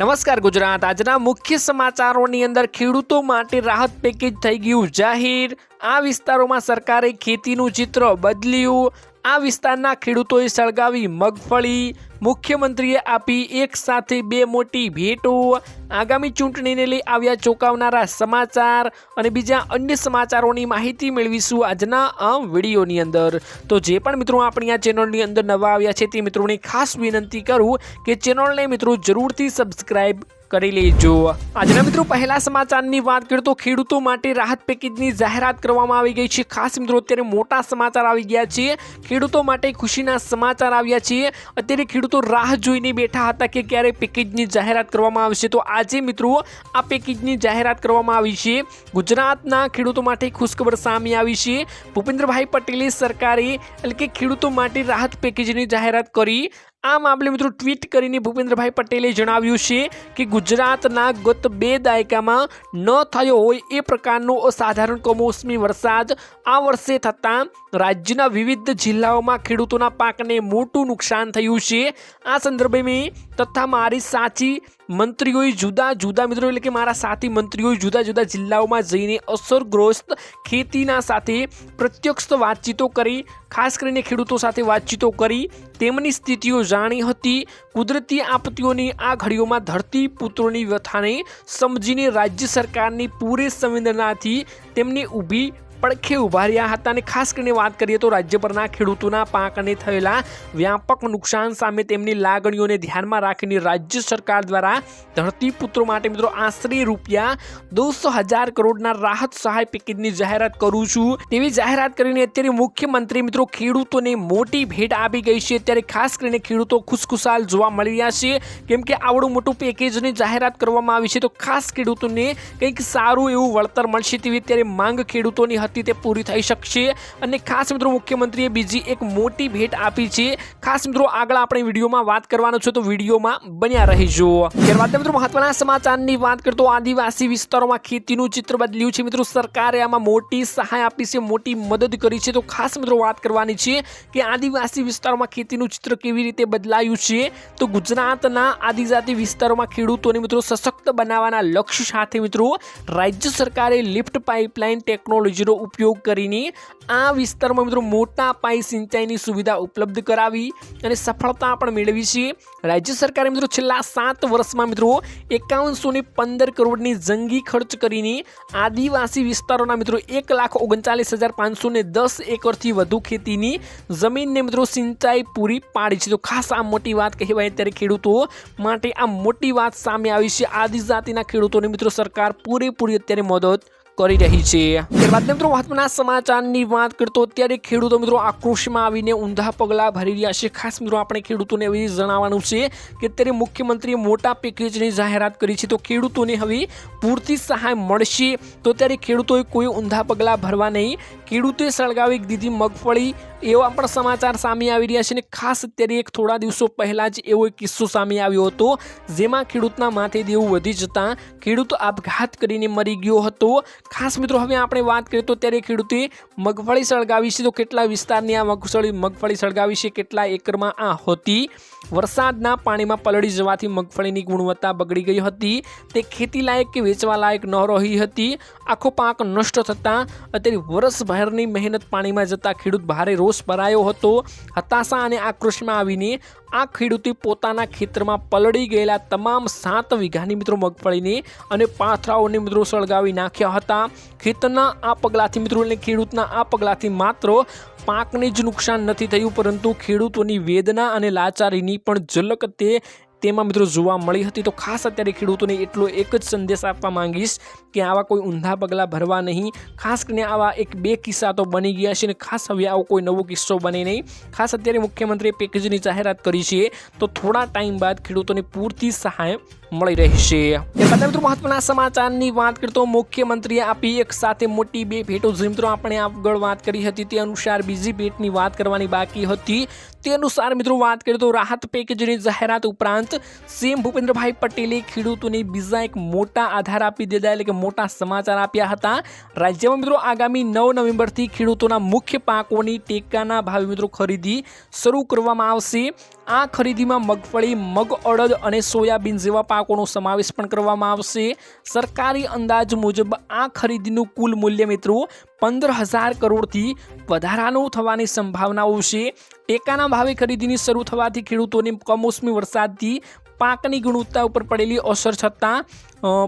નમસ્કાર ગુજરાત. આજના મુખ્ય સમાચારોની અંદર ખેડૂતો માટે રાહત પેકેજ થઈ ગયું. જાહેર આ વિસ્તારોમાં સરકારે ખેતીનું ચિત્ર બદલ્યું. આ વિસ્તારના ખેડૂતોએ સળગાવી મગફળી મુખ્યમંત્રીએ આપી એક સાથે બે મોટી ભેટો. આગામી ચૂંટણીને લઈ આવ્યા ચોંકાવનારા સમાચાર અને બીજા અન્ય સમાચારોની માહિતી મેળવીશું આજના આ વિડીયોની અંદર. તો જે પણ મિત્રો આપણી આ ચેનલની અંદર નવા આવ્યા છે તે મિત્રોને ખાસ વિનંતી કરું કે ચેનલને મિત્રો જરૂરથી સબસ્ક્રાઇબ કરી લેજો આજના મિત્રો, પહેલા સમાચારની વાત કરીએ તો ખેડૂતો માટે રાહત પેકેજની જાહેરાત કરવામાં આવી ગઈ છે. ખાસ મિત્રો, અત્યારે મોટા સમાચાર આવી ગયા છે. ખેડૂતો માટે ખુશીના સમાચાર આવ્યા છે. અત્યારે ખેડૂતો રાહ જોઈને બેઠા હતા કે ક્યારે પેકેજની જાહેરાત કરવામાં આવશે. તો આજે મિત્રો, આ પેકેજની જાહેરાત કરવામાં આવી છે. ગુજરાતના ખેડૂતો માટે ખુશખબર સામે આવી છે. ભૂપેન્દ્રભાઈ પટેલે સરકારે એટલે કે ખેડૂતો માટે રાહત પેકેજની જાહેરાત કરી. આ મામલે મિત્રો ટ્વીટ કરીને ભૂપેન્દ્રભાઈ પટેલે જણાવ્યું છે કે ગુજરાતના ગત બે દાયકામાં ન થયો હોય એ પ્રકારનો અસાધારણ કમોસમી વરસાદ આ વર્ષે થતાં રાજ્યના વિવિધ જિલ્લાઓમાં ખેડૂતોના પાકને મોટું નુકસાન થયું છે. આ સંદર્ભે મેં તથા મારી સાચી મંત્રીઓએ જુદા જુદા મિત્રો, એટલે કે મારા સાથી મંત્રીઓએ જુદા જુદા જિલ્લાઓમાં જઈને અસરગ્રસ્ત ખેતીના સાથે પ્રત્યક્ષ વાતચીતો કરી, ખાસ કરીને ખેડૂતો સાથે વાતચીતો કરી, તેમની સ્થિતિઓ જાણી હતી, કુદરતી આપત્તિઓની આ ઘડીઓમાં ધરતી પુત્રોની વ્યથાને સમજીને રાજ્ય સરકારની પૂરી સંવેદનાથી તેમને ઊભી પડખે ઊભા રહ્યા હતા અને ખાસ કરીને વાત કરીએ તો રાજ્યભરના ખેડૂતોના પાકને થયેલા વ્યાપક નુકસાન સામે તેમની લાગણીઓને ધ્યાનમાં રાખીને રાજ્ય સરકાર દ્વારા ધરતીપુત્રો માટે મિત્રો આશરે રૂપિયા દોઢસો હજાર કરોડના રાહત સહાય પેકેજની જાહેરાત કરું છું. તેવી જાહેરાત કરીને અત્યારે મુખ્યમંત્રી મિત્રો ખેડૂતોને મોટી ભેટ આપી ગઈ છે. ત્યારે ખાસ કરીને ખેડૂતો ખુશખુશાલ જોવા મળી રહ્યા છે. કેમ કે આવડું મોટું પેકેજની જાહેરાત કરવામાં આવી છે તો ખાસ ખેડૂતોને કંઈક સારું એવું વળતર મળશે તેવી અત્યારે માંગ ખેડૂતોની હતી. તે પૂરી થઈ શકશે. અને ખાસ મિત્રો મુખ્યમંત્રીએ બીજી એક મોટી ભેટ આપી છે. ખાસ મિત્રો આગળ આપણે વિડીયોમાં વાત કરવાનો છે તો વિડીયોમાં બન્યા રહીજો. ત્યારબાદ મિત્રો મહત્વના સમાચારની વાત કરતો આદિવાસી વિસ્તારોમાં ખેતીનું ચિત્ર બદલ્યું છે. મિત્રો સરકારે આમાં મોટી સહાય આપી છે, મોટી મદદ કરી છે. તો ખાસ મિત્રો વાત કરવાની છે કે આદિવાસી વિસ્તારોમાં ખેતીનું ચિત્ર કેવી રીતે બદલાયું છે? તો ગુજરાતના આદિજાતિ વિસ્તારોમાં ખેડૂતોને મિત્રો સશક્ત બનાવવાના લક્ષ્ય સાથે મિત્રો રાજ્ય સરકારે લિફ્ટ પાઇપલાઇન ટેકનોલોજીનો ઉપયોગ કરીને આ વિસ્તારમાં મિત્રો મોટા પાયે સિંચાઈની સુવિધા ઉપલબ્ધ કરાવી અને સફળતા પણ મેળવી છે. રાજ્ય સરકારે મિત્રો છેલ્લા સાત વર્ષમાં મિત્રો એકાવનસો પંદર કરોડની જંગી ખર્ચ કરીને આદિવાસી વિસ્તારોના મિત્રો એક લાખ ઓગણચાલીસ હજાર પાંચસો દસ એકરથી વધુ ખેતીની જમીનને મિત્રો સિંચાઈ પૂરી પાડી છે. તો ખાસ આ મોટી વાત કહેવાય ત્યારે ખેડૂતો માટે આ મોટી વાત સામે આવી છે. આદિજાતિના ખેડૂતોને મિત્રો સરકાર પૂરેપૂરી અત્યારે મદદ કરી રહી છે. ત્યારબાદ મિત્રો, મહત્વના સમાચારની વાત કરતો અત્યારે ખેડૂતો મિત્રો આક્રોશમાં આવીને ઊંધા પગલાં ભરી રહ્યા છે. ખાસ મિત્રો, આપણે ખેડૂતોને એવી જણાવવાનું છે કે અત્યારે મુખ્યમંત્રીએ મોટા પેકેજની જાહેરાત કરી છે. તો ખેડૂતોને હવે પૂરતી સહાય મળશે. તો ત્યારે ખેડૂતોએ કોઈ ઊંધા પગલાં ભરવા નહીં. ખેડૂતોએ સળગાવી દીધી મગફળી એવા પણ સમાચાર સામે આવી રહ્યા છે. અને ખાસ અત્યારે એક થોડા દિવસો પહેલાં જ એવો એક કિસ્સો સામે આવ્યો હતો, જેમાં ખેડૂતના માથે દેવું વધી જતાં ખેડૂત આપઘાત કરીને મરી ગયો હતો. ખાસ મિત્રો, હવે આપણે વાત કરીએ તો ત્યારે ખેડૂતે મગફળી સળગાવી છે. તો કેટલા વિસ્તારની આ મગફળી મગફળી સળગાવી છે? કેટલા એકરમાં આ હતી? વરસાદના પાણીમાં પલળી જવાથી મગફળીની ગુણવત્તા બગડી ગઈ હતી. તે ખેતી લાયક કે વેચવા લાયક ન રહી હતી. આખો પાક નષ્ટ થતાં અત્યારે વર્ષભરની મહેનત પાણીમાં જતાં ખેડૂત ભારે રોષ ભરાયો હતો. હતાશા અને આક્રોશમાં આવીને આ ખેડૂતે પોતાના ખેતરમાં પલળી ગયેલા તમામ સાત વીઘાની મિત્રો મગફળીને અને પાથરાઓને મિત્રો સળગાવી નાખ્યા હતા. ખેતરના આ પગલાંથી મિત્રો એટલે ખેડૂતના આ પગલાંથી માત્ર પાકને જ નુકસાન નથી થયું, પરંતુ ખેડૂતોની વેદના અને લાચારીની પણ ઝલક તે તેમાં મિત્રો જોવા મળી હતી. તો ખાસ અત્યારે ખેડૂતોને એટલો એક જ સંદેશ આપવા માંગીશ કે આવા કોઈ ઊંધા પગલાં ભરવા નહીં. ખાસ કરીને આવા એક બે કિસ્સા તો બની ગયા છે અને ખાસ હવે આવો કોઈ નવો કિસ્સો બને નહીં. ખાસ અત્યારે મુખ્યમંત્રીએ પેકેજની જાહેરાત કરી છે. તો થોડા ટાઈમ બાદ ખેડૂતોને પૂરતી સહાય મળી રહેશે મિત્રો મહત્વના સમાચારની વાત કરતો મુખ્યમંત્રીએ આપી એક સાથે મોટી બે ભેટો. જે મિત્રો આપણે આગળ વાત કરી હતી તે અનુસાર બીજી ભેટની વાત કરવાની બાકી હતી. તે અનુસાર મિત્રો વાત કરીએ તો રાહત પેકેજની જાહેરાત ઉપરાંત સીએમ ભૂપેન્દ્રભાઈ પટેલે ખેડૂતોને બીજા એક મોટા આધાર આપી દીધા એટલે કે મોટા સમાચાર આપ્યા હતા. રાજ્યમાં મિત્રો આગામી નવ નવેમ્બરથી ખેડૂતોના મુખ્ય પાકોની ટેકાના ભાવે મિત્રો ખરીદી શરૂ કરવામાં આવશે. આ ખરીદીમાં મગફળી, મગ અડદ અને સોયાબીન જેવા પાકોનો સમાવેશ પણ કરવામાં આવશે. સરકારી અંદાજ મુજબ આ ખરીદીનું કુલ મૂલ્ય મિત્રો પંદર હજાર કરોડથી વધારાનું થવાની સંભાવનાઓ છે. ટેકાના ભાવે ખરીદીની શરૂ થવાથી ખેડૂતોને કમોસમી વરસાદથી પાકની ગુણવત્તા ઉપર પડેલી અસર છતાં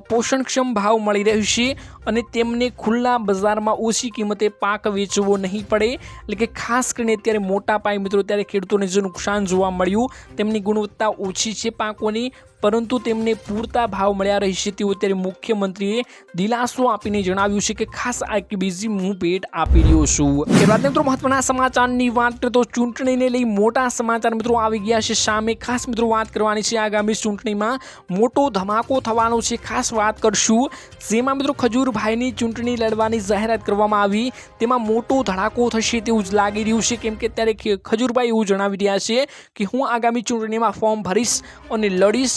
પોષણક્ષમ ભાવ મળી રહ્યો છે અને તેમને ખુલ્લા બજારમાં ઓછી કિંમતે પાક વેચવો નહીં પડે. એટલે કે ખાસ કરીને અત્યારે મોટા પાયે મિત્રો, ત્યારે ખેડૂતોને જે નુકસાન જોવા મળ્યું, તેમની ગુણવત્તા ઓછી છે પાકોની. પરંતુ તેમને પૂરતા ભાવ મળ્યા રહેશે તેવું અત્યારે મુખ્યમંત્રીએ દિલાસો આપીને જણાવ્યું છે કે ખાસ આ બીજી હું ભેટ આપી રહ્યો છું. ત્યારબાદ મિત્રો મહત્વના સમાચારની વાત કરીએ તો ચૂંટણીને લઈ મોટા સમાચાર મિત્રો આવી ગયા છે. સામે ખાસ મિત્રો વાત કરવાની છે આગામી ચૂંટણીમાં મોટો ધમાકો થવાનો છે. ખાસ વાત કરશું જેમાં મિત્રો ખજૂરભાઈની ચૂંટણી લડવાની જાહેરાત કરવામાં આવી. તેમાં મોટો ધડાકો થશે તેવું જ લાગી રહ્યું છે. કેમ કે ત્યારે ખજૂરભાઈ એવું જણાવી રહ્યા છે કે હું આગામી ચૂંટણીમાં ફોર્મ ભરીશ અને લડીશ.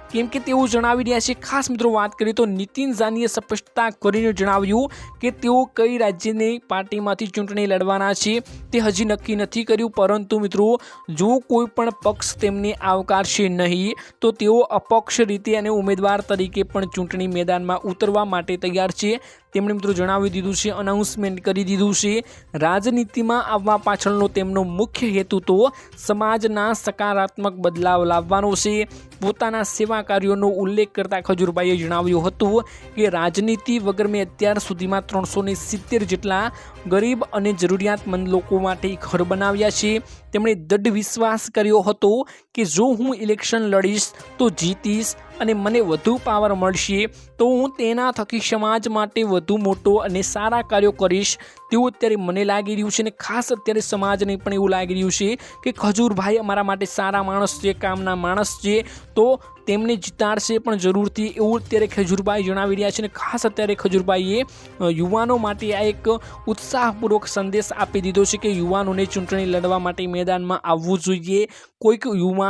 કેમ કે તેઓ જણાવી રહ્યા છે, ખાસ મિત્રો વાત કરીએ તો નીતિન જાનીએ સ્પષ્ટતા કરીને જણાવ્યું કે તેઓ કઈ રાજ્યની પાર્ટીમાંથી ચૂંટણી લડવાના છે તે હજી નક્કી નથી કર્યું, પરંતુ મિત્રો જો કોઈ પણ પક્ષ તેમને આવકારશે નહીં, તો તેઓ અપક્ષ રીતે અને ઉમેદવાર તરીકે પણ ચૂંટણી મેદાનમાં ઉતરવા માટે તૈયાર છે. તેમણે મિત્રો જણાવી દીધું છે અનાઉન્સમેન્ટ કરી દીધું છે, રાજનીતિમાં આવવા પાછળનો તેમનો મુખ્ય હેતુ તો સમાજના સકારાત્મક બદલાવ લાવવાનો છે. પોતાના સેવા કાર્યોનો ઉલ્લેખ કરતા ખજૂરભાઈએ જણાવ્યું હતું કે રાજનીતિ વગર મેં અત્યાર સુધીમાં ત્રણસો ને સિત્તેર જેટલા ગરીબ અને જરૂરિયાતમંદ લોકો માટે ઘર બનાવ્યા છે. તેમણે દૃઢ વિશ્વાસ કર્યો હતો કે જો હું ઇલેક્શન લડીશ, તો જીતીશ અને મને વધુ પાવર મળશે, તો હું તેના થકી સમાજ માટે વધુ મોટો અને સારા કાર્યો કરીશ. તેવું અત્યારે મને લાગી રહ્યું છે અને ખાસ અત્યારે સમાજને પણ એવું લાગી રહ્યું છે કે ખજૂરભાઈ અમારા માટે સારા માણસ છે, કામના માણસ છે, તો તેમને જીતાડશે પણ જરૂરથી એવું અત્યારે ખજૂરભાઈ જણાવી રહ્યા છે અને ખાસ અત્યારે ખજૂરભાઈએ યુવાનો માટે આ એક ઉત્સાહપૂર્વક સંદેશ આપી દીધો છે કે યુવાનોને ચૂંટણી લડવા માટે મેદાનમાં આવવું જોઈએ. કોઈક યુવાન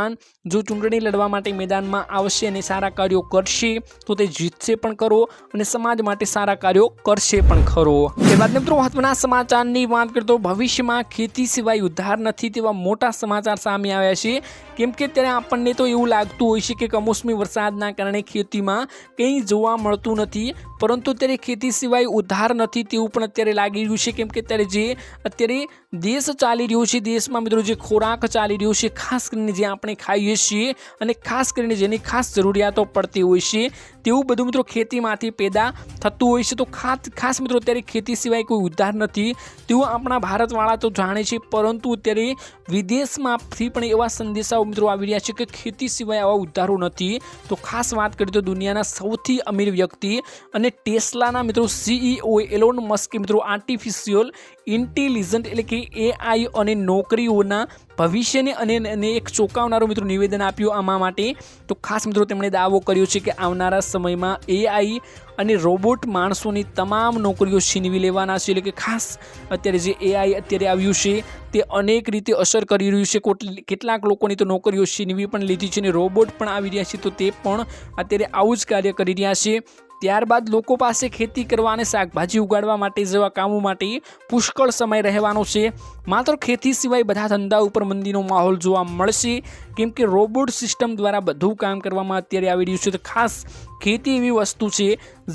જો ચૂંટણી લડવા માટે મેદાનમાં આવશે અને સારા કાર્યો કરશે, તો તે જીતશે પણ ખરો અને સમાજ માટે સારા કાર્યો કરશે પણ ખરો. ત્યારબાદ મિત્રો મહત્વના સમાચારની વાત કરતો ભવિષ્યમાં ખેતી સિવાય ઉદ્ધાર નથી તેવા મોટા સમાચાર સામે આવ્યા છે. કેમ કે ત્યારે આપણને તો એવું લાગતું હોય છે કે કમોસમી વરસાદના કારણે ખેતીમાં કંઈ જોવા મળતું નથી, પરંતુ અત્યારે ખેતી સિવાય ઉદ્ધાર નથી તેવું પણ અત્યારે લાગી રહ્યું છે. કેમ કે અત્યારે જે, અત્યારે દેશ ચાલી રહ્યો છે, દેશમાં મિત્રો જે ખોરાક ચાલી રહ્યો છે, ખાસ કરીને જે આપણે ખાઈએ છીએ અને ખાસ કરીને જેની ખાસ જરૂરિયાતો પડતી હોય છે, તેવું બધું મિત્રો ખેતીમાંથી પેદા થતું હોય છે. તો ખાસ ખાસ મિત્રો અત્યારે ખેતી સિવાય કોઈ ઉદ્ધાર નથી. તેવું આપણા ભારતવાળા તો જાણે છે, પરંતુ અત્યારે વિદેશમાંથી પણ એવા સંદેશાઓ મિત્રો આવી રહ્યા છે કે ખેતી સિવાય આવા ઉદ્ધારો નથી. તો ખાસ વાત કરીએ તો દુનિયાના સૌથી અમીર વ્યક્તિ અને ટેસ્લાના મિત્રો સીઈઓ એલોન મસ્કે મિત્રો આર્ટિફિશિયલ ઇન્ટેલિજન્ટ એટલે કે એઆઈ અને નોકરીઓના ભવિષ્યને અને એક ચોંકાવનારું મિત્રો નિવેદન આપ્યું આમાં માટે. તો ખાસ મિત્રો તેમણે દાવો કર્યો છે કે આવનારા સમયમાં એઆઈ અને રોબોટ માણસોની તમામ નોકરીઓ છીનવી લેવાના છે. એટલે કે ખાસ અત્યારે જે એઆઈ અત્યારે આવ્યું છે, તે અનેક રીતે અસર કરી રહ્યું છે. કેટલાક લોકોની તો નોકરીઓ છીનવી પણ લીધી છે અને રોબોટ પણ આવી રહ્યા છે, તો તે પણ અત્યારે આવું જ કાર્ય કરી રહ્યા છે. ત્યારબાદ લોકો પાસે ખેતી કરવા અને શાકભાજી ઉગાડવા માટે જેવા કામો માટે પુષ્કળ સમય રહેવાનો છે. માત્ર ખેતી સિવાય બધા ધંધા ઉપર મંદીનો માહોલ જોવા મળશે. કેમ કે રોબોટ સિસ્ટમ દ્વારા બધું કામ કરવામાં અત્યારે આવી રહ્યું છે. તો ખાસ ખેતી એવી વસ્તુ છે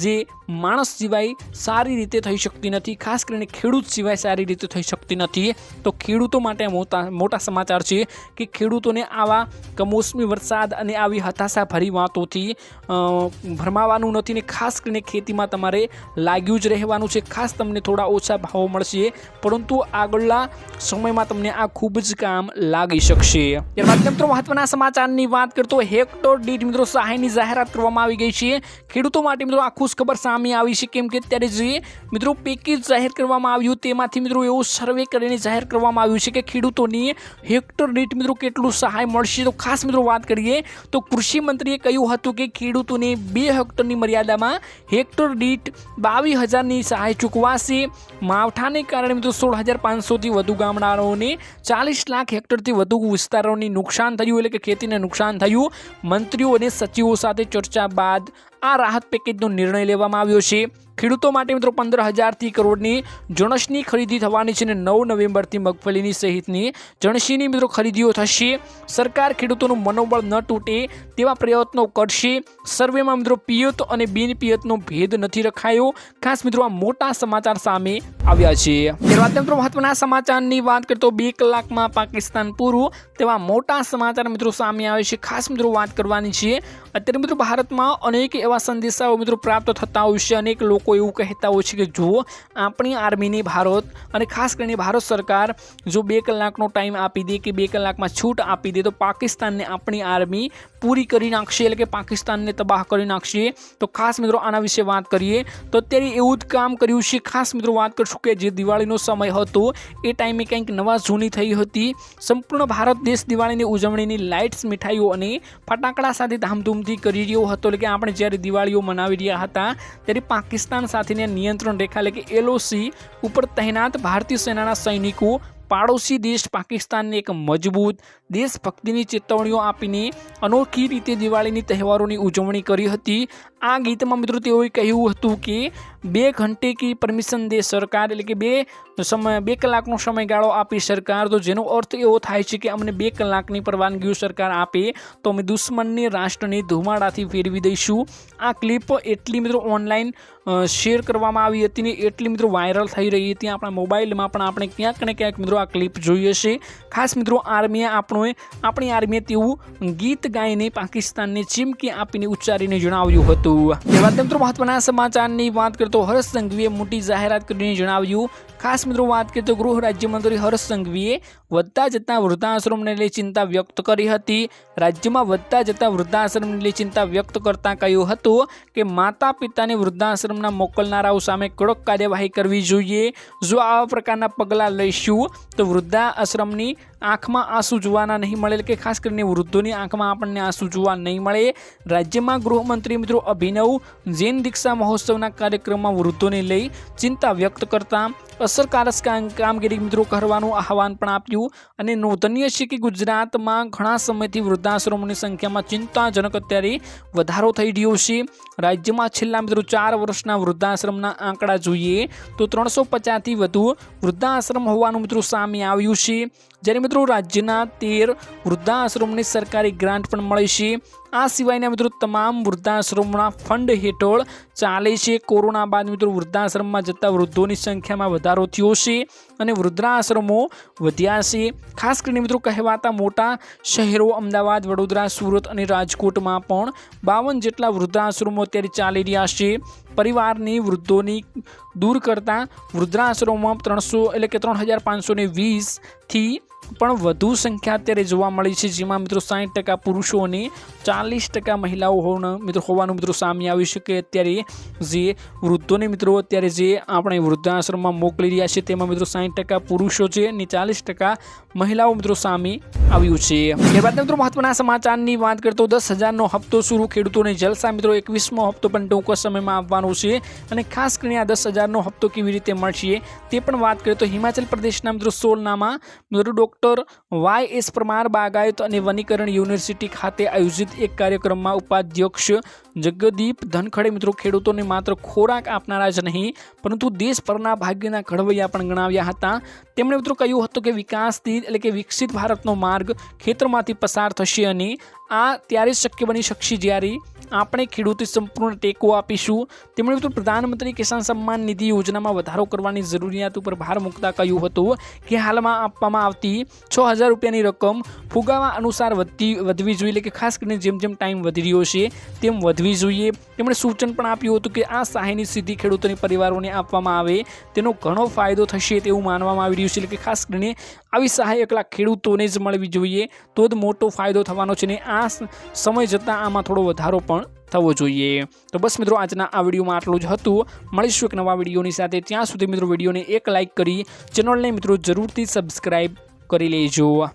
જે માણસ સિવાય સારી રીતે થઈ શકતી નથી. ખાસ કરીને ખેડૂત સિવાય સારી રીતે થઈ શકતી નથી. તો ખેડૂતો માટે મોટા મોટા સમાચાર છે કે ખેડૂતોને આવા કમોસમી વરસાદ અને આવી હતાશાભરી વાતોથી ભરમાવાનું નથી ને ખાસ કરીને ખેતીમાં તમારે લાગ્યું જ રહેવાનું છે. ખાસ તમને થોડા ઓછા ભાવો મળશે, પરંતુ આગળના સમયમાં તમને આ ખૂબ જ કામ લાગી શકશે. ત્યારબાદ મિત્રો, મહત્વના સમાચારની વાત કરતો હેક્ટર દીઠ મિત્રો સહાયની જાહેરાત કરવામાં આવી ગઈ છે ખેડૂતો માટે મિત્રો આ ખુશખબર સામે આવી છે. કેમ કે અત્યારે જે મિત્રો પેકેજ જાહેર કરવામાં આવ્યું તેમાંથી મિત્રો એવો સર્વે કરીને જાહેર કરવામાં આવ્યું છે કે ખેડૂતોની હેક્ટર દીઠ મિત્રો કેટલું સહાય મળશે. તો ખાસ મિત્રો વાત કરીએ તો કૃષિ મંત્રીએ કહ્યું હતું કે ખેડૂતોને બે હેક્ટરની મર્યાદામાં હેક્ટર દીઠ બાવીસ હજારની સહાય ચૂકવાશે. માવઠાને કારણે મિત્રો સોળ હજાર પાંચસોથી વધુ ગામડાઓને ચાલીસ લાખ હેક્ટરથી વધુ વિસ્તારોની નુકસાન થયું. એટલે કે ખેતીને નુકસાન થયું. મંત્રીઓ અને સચિવો સાથે ચર્ચા બાદ આ રાહત પેકેજનો નિર્ણય લેવામાં આવ્યો છે. ખેડૂતો માટે મિત્રો પંદર હજારથી કરોડની જણસની ખરીદી થવાની છે અને નવ નવેમ્બરથી મગફળીની સહિતની જણસીની મિત્રો ખરીદીઓ થશે. સરકાર ખેડૂતોનું મનોબળ ન તૂટે તેવા પ્રયત્નો કરશે. સર્વેમાં મિત્રો પિયત અને બિન પિયતનો ભેદ નથી રખાયો. ખાસ મિત્રો આ મોટા સમાચાર સામે આવ્યા છે. ત્યારબાદ મિત્રો મહત્વના સમાચારની વાત કરતો બે કલાકમાં પાકિસ્તાન પૂરું તેવા મોટા સમાચાર મિત્રો સામે આવે છે. ખાસ મિત્રો વાત કરવાની છે અત્યારે મિત્રો ભારતમાં અનેક એવા સંદેશાઓ મિત્રો પ્રાપ્ત થતા હોય છે. અનેક લોકો એવું કહેતા હોય છે કે જુઓ, આપણી આર્મીની ભારત અને ખાસ કરીને ભારત સરકાર જો બે કલાકનો ટાઈમ આપી દે કે બે કલાકમાં છૂટ આપી દે તો પાકિસ્તાનને આપણી આર્મી પૂરી કરી નાખશે એટલે કે પાકિસ્તાનને તબાહ કરી નાખશે. તો ખાસ મિત્રો આના વિશે વાત કરીએ તો અત્યારે એવું જ કામ કર્યું છે. ખાસ મિત્રો વાત કરશું કે જે દિવાળીનો સમય હતો એ ટાઈમે કંઈક નવા જૂની થઈ હતી. સંપૂર્ણ ભારત દેશ દિવાળીની ઉજવણીની લાઇટ્સ મીઠાઈઓ અને ફટાકડા સાથે ધામધૂમથી કરી રહ્યો હતો. એટલે કે આપણે જ્યારે દિવાળીઓ મનાવી રહ્યા હતા, ત્યારે પાકિસ્તાન સાથેની નિયંત્રણ રેખા, એટલે કે એલઓસી, ઉપર તહેનાત ભારતીય સેનાના સૈનિકો, પાડોશી દેશ પાકિસ્તાનને એક મજબૂત દેશભક્તિની ચેતવણીઓ આપીને અનોખી રીતે દિવાળીની તહેવારોની ઉજવણી કરી હતી. આ ગીતમાં મિત્રો તેઓએ કહ્યું હતું કે બે ઘંટે કી પરમિશન દે સરકાર, એટલે કે બે સમય, બે કલાકનો સમયગાળો આપી સરકાર. તો જેનો અર્થ એવો થાય છે કે અમને બે કલાકની પરવાનગીઓ સરકાર આપે, તો અમે દુશ્મનની, રાષ્ટ્રને ધુમાડાથી ફેરવી દઈશું. આ ક્લિપ એટલી મિત્રો ઓનલાઈન શેર કરવામાં આવી હતી ને એટલી મિત્રો વાયરલ થઈ રહી હતી. આપણા મોબાઈલમાં પણ આપણે ક્યાંક ને ક્યાંક મિત્રો આ ક્લિપ જોઈએ છે ખાસ મિત્રો આર્મીએ આપણો આપણી આર્મીએ તેવું ગીત ગાઈને પાકિસ્તાનને ચીમકી આપીને ઉચ્ચારીને જણાવ્યું હતું. ત્યારબાદ મિત્રો, મહત્વના વાત કરતો હર્ષ સંઘવીએ મોટી જાહેરાત કરીને જણાવ્યું. ખાસ મિત્રો, વાત કરીએ તો ગૃહ રાજ્યમંત્રી હર્ષ સંઘવીએ વધતા જતા વૃદ્ધાશ્રમને લઈ ચિંતા વ્યક્ત કરી હતી. રાજ્યમાં વધતા જતા વૃદ્ધાશ્રમને લઈ ચિંતા વ્યક્ત કરતાં કહ્યું હતું કે માતા પિતાને વૃદ્ધાશ્રમના મોકલનારાઓ સામે કડક કાર્યવાહી કરવી જોઈએ. જો આવા પ્રકારના પગલાં લઈશું, તો વૃદ્ધાશ્રમની આંખમાં આંસુ જોવાના નહીં મળે કે ખાસ કરીને વૃદ્ધોની આંખમાં આપણને આંસુ જોવા નહીં મળે. રાજ્યમાં ગૃહમંત્રી મિત્રો અભિનવ જૈન દીક્ષા મહોત્સવના કાર્યક્રમમાં વૃદ્ધોને લઈ ચિંતા વ્યક્ત કરતા અસરકારક કામગીરી મિત્રો કરવાનું આહવાન પણ આપ્યું અને નોંધનીય છે કે ગુજરાતમાં ઘણા સમયથી વૃદ્ધાશ્રમોની સંખ્યામાં ચિંતાજનક અત્યારે વધારો થઈ રહ્યો છે. રાજ્યમાં છેલ્લા મિત્રો ચાર વર્ષના વૃદ્ધાશ્રમના આંકડા જોઈએ તો ત્રણસો પચાસથી વધુ વૃદ્ધાશ્રમ હોવાનું મિત્રો સામે આવ્યું છે. જ્યારે મિત્રો રાજ્યના તેર વૃદ્ધાશ્રમની સરકારી ગ્રાન્ટ પણ મળી છે. આ સિવાયના મિત્રો તમામ વૃદ્ધાશ્રમોના ફંડ હેઠળ ચાલે છે. કોરોના બાદ મિત્રો વૃદ્ધાશ્રમમાં જતા વૃદ્ધોની સંખ્યામાં વધારો થયો છે અને વૃદ્ધાશ્રમો વધ્યા છે. ખાસ કરીને મિત્રો કહેવાતા મોટા શહેરો અમદાવાદ, વડોદરા, સુરત અને રાજકોટમાં પણ બાવન જેટલા વૃદ્ધાશ્રમો અત્યારે ચાલી રહ્યા છે. પરિવારની વૃદ્ધોની દૂર કરતા વૃદ્ધાશ્રમોમાં ત્રણસો એટલે કે ત્રણ હજાર પાંચસો ને વીસથી પણ વધુ સંખ્યા અત્યારે જોવા મળી છે. જેમાં મિત્રો સાઠ ટકા પુરુષો અને ચાલીસ ટકા મહિલાઓ હોવાનું મિત્રો હોવાનું મિત્રો સામે આવ્યું છે કે અત્યારે જે વૃદ્ધોને મિત્રો અત્યારે જે આપણે વૃદ્ધાશ્રમમાં મોકલી રહ્યા છે તેમાં મિત્રો સાઠ ટકા પુરુષો છે અને ચાલીસ ટકા મહિલાઓ મિત્રો સામે આવ્યું છે. ત્યારબાદ મિત્રો મહત્વના સમાચારની વાત કરતો દસ હજારનો હપ્તો શરૂ ખેડૂતોને જલસા મિત્રો એકવીસમો હપ્તો પણ ટૂંક સમયમાં આવવાનો છે અને ખાસ કરીને આ દસ હજારનો હપ્તો કેવી રીતે મળશે તે પણ વાત કરીએ તો હિમાચલ પ્રદેશના મિત્રો સોલનામાં મિત્રો ડૉક્ટર વાય એસ પરમાર બાગાયત અને વનીકરણ યુનિવર્સિટી ખાતે આયોજિત એક કાર્યક્રમમાં ઉપાધ્યક્ષ જગદીપ ધનખડે મિત્રો ખેડૂતોને માત્ર ખોરાક આપનારા જ નહીં, પરંતુ દેશભરના ભાગ્યના ઘડવૈયા પણ ગણાવ્યા હતા. તેમણે મિત્રો કહ્યું હતું કે વિકાસથી એટલે કે વિકસિત ભારતનો માર્ગ ખેતરમાંથી પસાર થશે અને આ ત્યારે જ શક્ય બની શકશે જ્યારે આપણે ખેડૂતે સંપૂર્ણ ટેકો આપીશું. તેમણે તો પ્રધાનમંત્રી કિસાન સન્માન નિધિ યોજનામાં વધારો કરવાની જરૂરિયાત ઉપર ભાર મૂકતા કહ્યું હતું કે હાલમાં આપવામાં આવતી છ હજાર રૂપિયાની રકમ ફુગાવા અનુસાર વધતી, વધવી જોઈએ. કે ખાસ કરીને જેમ જેમ ટાઈમ વધી રહ્યો છે, તેમ વધવી જોઈએ. તેમણે સૂચન પણ આપ્યું હતું કે આ સહાયની સીધી ખેડૂતોની પરિવારોને આપવામાં આવે. તેનો ઘણો ફાયદો થશે તેવું માનવામાં આવી રહ્યું છે. એટલે કે ખાસ કરીને આવી સહાય એકલા ખેડૂતોને જ મળવી જોઈએ. તો જ મોટો ફાયદો થવાનો છે ને આ સ- સમય જતાં આમાં થોડો વધારો પણ થવો જોઈએ. તો બસ મિત્રો, આજના આ વિડીયોમાં આટલું જ હતું. મળીશું એક નવા વિડીયોની સાથે. ત્યાં સુધી મિત્રો વિડીયોને એક લાઇક કરી, ચેનલને મિત્રો જરૂરથી સબસ્ક્રાઈબ કરી લેજો.